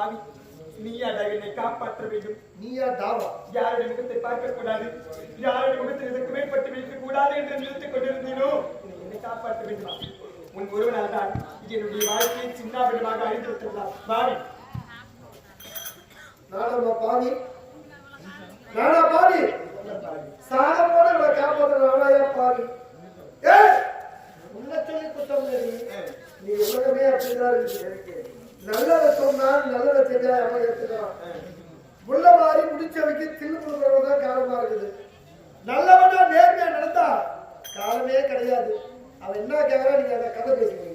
பாவி நீயாடா என்னை காப்பாற்ற வேண்டும். நீயா தாவா. யாருடைய முகத்தை பார்க்க கூடாது யாருடைய முகத்தில் இதற்கு மேற்பட்டு வைக்க கூடாது என்று நிறுத்திக் கொண்டிருந்தீனோ? நீ என்னை காப்பாற்ற வேண்டுமா? உன் ஒருவனால் தான் என்னுடைய வாழ்க்கையை சின்னாபிடமாக அழிந்து விட்டுள்ளார் பாவி நானா பாவி நானா பாவி சாக போட இவளை காப்பாத்த நானாயா பாவி ஏய்! உன்னை சொல்லி குத்தம் நீ. உலகமே அப்படிதான் இருக்கு. நல்லதை சொன்னா ஏத்துக்கிறான் முள்ள மாறி முடிச்சவைக்கு தில்லு கொடுக்கறவங்க காரணமா இருக்குது. நல்லவனா நேர்மையா நடந்தா காலமே கிடையாது. அவன் என்ன கேக்குறா நீங்க அந்த கதை பேசுறீங்க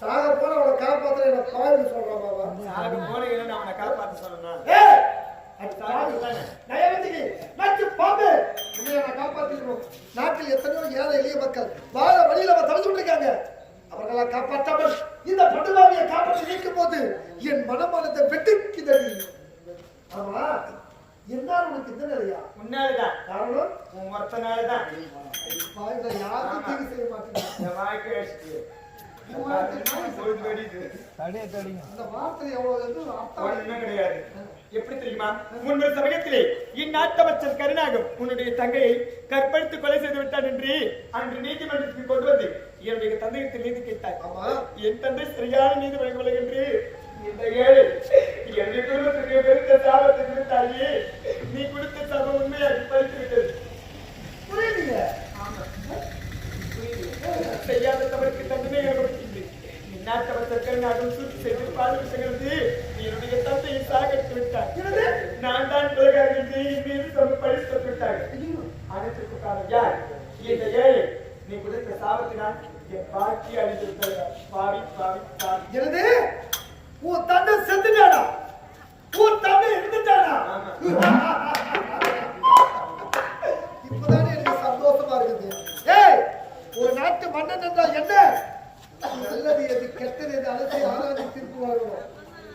சாக போன அவனை காப்பாத்த என்ன பாவின்னு சொல்றான் பாபா. சாக போன என்ன அவனை காப்பாற்ற சொல்லணும்! அது. நாட்டில் எத்தனையோ ஏழை எளிய மக்கள் வாழ வழியில அவன் தடுத்து விட்டுருக்காங்க அவர்களை காப்பாற்றாமல் இந்த படுவாவியை காப்பாற்றி நிற்கும் போது என் மனமானத்தை வெட்டுக்குதடி ஆமா என்ன உனக்கு இந்த நிலையா? உன்னால்தான். காரணம்? உன் ஒருத்தனால்தான் யாருக்கும் தீங்கு செய்ய இந்த வாழ்க்கை. அந்த வார்த்தை எவ்வளவு அர்த்தம் கிடையாது. எப்படி தெரியுமா? முன்பு சமயத்திலே இந்நாட்டமைச்சர் கருணாகம் உன்னுடைய தங்கையை கற்பழித்து கொலை செய்து விட்டான் என்று அன்று நீதிமன்றத்துக்கு கொண்டு வந்து என்னுடைய தந்தையத்தில் நீதி கேட்டார் ஆமா. என் தந்தை சரியான நீதி வழங்கவில்லை என்று இந்த ஏழை என்னுடைய குடும்பத்திற்கு பெருத்த சாபத்தை கொடுத்தாயே. நீ கொடுத்த சாபம் உண்மையாக பறித்து விட்டது. புரியலையே செய்யாத தவறுக்கு தண்டனை கருணாகம் சூழ்ச்சி செய்து பாதுகாக்கிறது என்னுடைய தந்தையை சாகடித்து விட்டார்? நான் தான் என்று என் மீது பழித்து விட்டார்கள் அனைத்திற்கு காரணம் யார்? இந்த ஏழை. நீ கொடுத்த சாபத்தினால் என் வாழ்க்கை அழிந்து விட்டது பாவி பாவி பாவி. என்னது? உன் தந்தை செத்துட்டானா? உன் தந்தை இருந்துட்டானா இப்பதானே எனக்கு சந்தோஷமா இருக்குது. ஏய் ஒரு நாட்டு மன்னன் என்றால் என்ன? நல்லது எது கெட்டது எது அலசி ஆராய்ச்சி தீர்ப்பு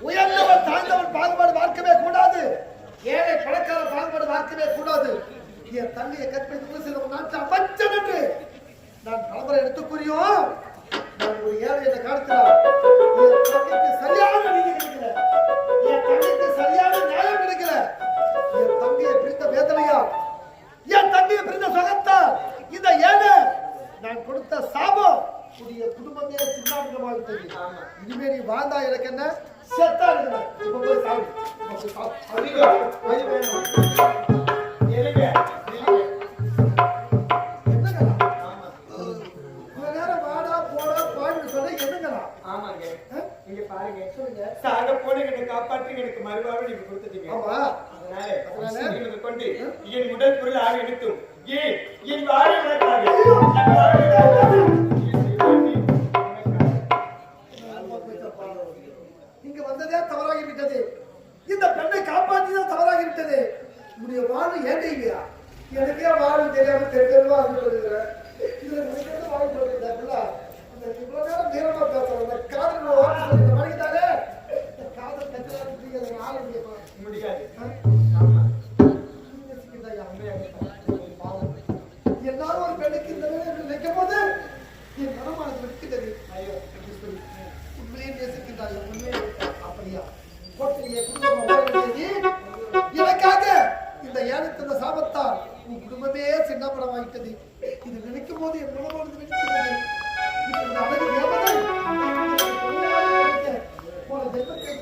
உயர்ந்தவர் தாழ்ந்தவர் பாகுபாடு பார்க்கவே கூடாது. ஏழை பணக்கார பாகுபாடு பார்க்கவே கூடாது. என் தந்தையை கற்பித்து சில நாட்டு அமைச்சன் என்று. நான் பலமுறை எடுத்துக் கூறியும் நான் ஒரு ஏழை என்ற காலத்தில் சரியான நீங்க கிடைக்கல என் தந்தைக்கு என்னங்கடா ஆமாங்க. ஆ? இங்க பாருங்க சொல்லுங்க. சாக போன என்னை காப்பாற்றி எனக்கு மறுவாழ்வு நீங்க கொடுத்துட்டீங்க. ஆமா. அதனால அதனால? கொண்டு என் உடல் பொருள் ஆக அனைத்தும் ஏன் என் வாழை உனக்காக என் வாழை உனக்காக. என் வாழ்க்கை உனக்காக. இங்க வந்ததே தவறாகி விட்டது இந்த பெண்ணை காப்பாற்றிதான் தவறாகி விட்டது உன்னுடைய வாழ்வு ஏண்டையா எனக்கே வாழ்வு தெரியாம தெரிஞ்சவா இருக்கிற. இதுல நினைக்கிறது வாழ்வு சொல்லிருந்தாப்புல எல்லாரும் ஒரு பெண்ணுக்கு இந்த நிலையில் நினைக்கும் போது என் மனம்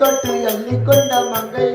தொட்டு அள்ளி கொண்ட மங்கை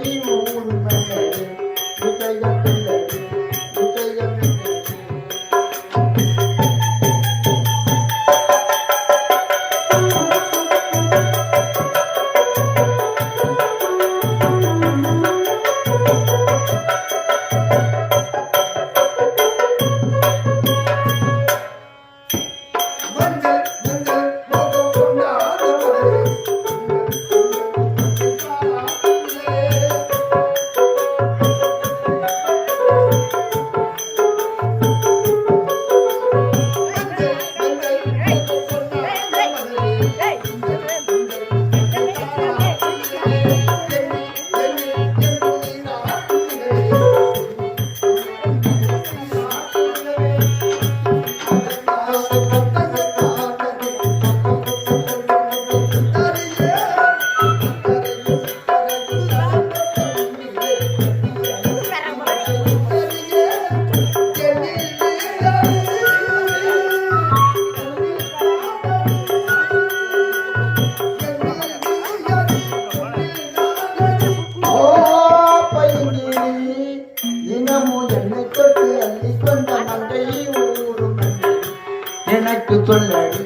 சொல்லடி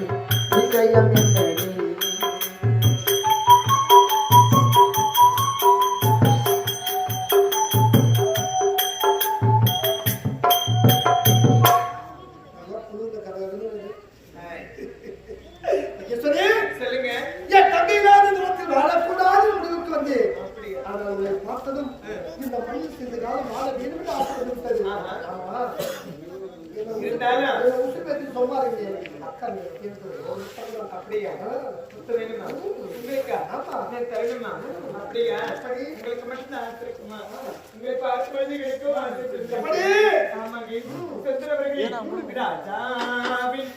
விஷயம் என்னடி பார்த்ததும் இந்த மண்ணில் சிறிது காலம் வாழ வேண்டும் என்று ஆசைப்படும் అక్కర్లేదు அப்படியா உங்களுக்கு மட்டும் ஆசை இருக்குமா உங்களுக்கு ஆசை குழந்தை கிடைக்கும் ஆமாங்க ராஜாவின்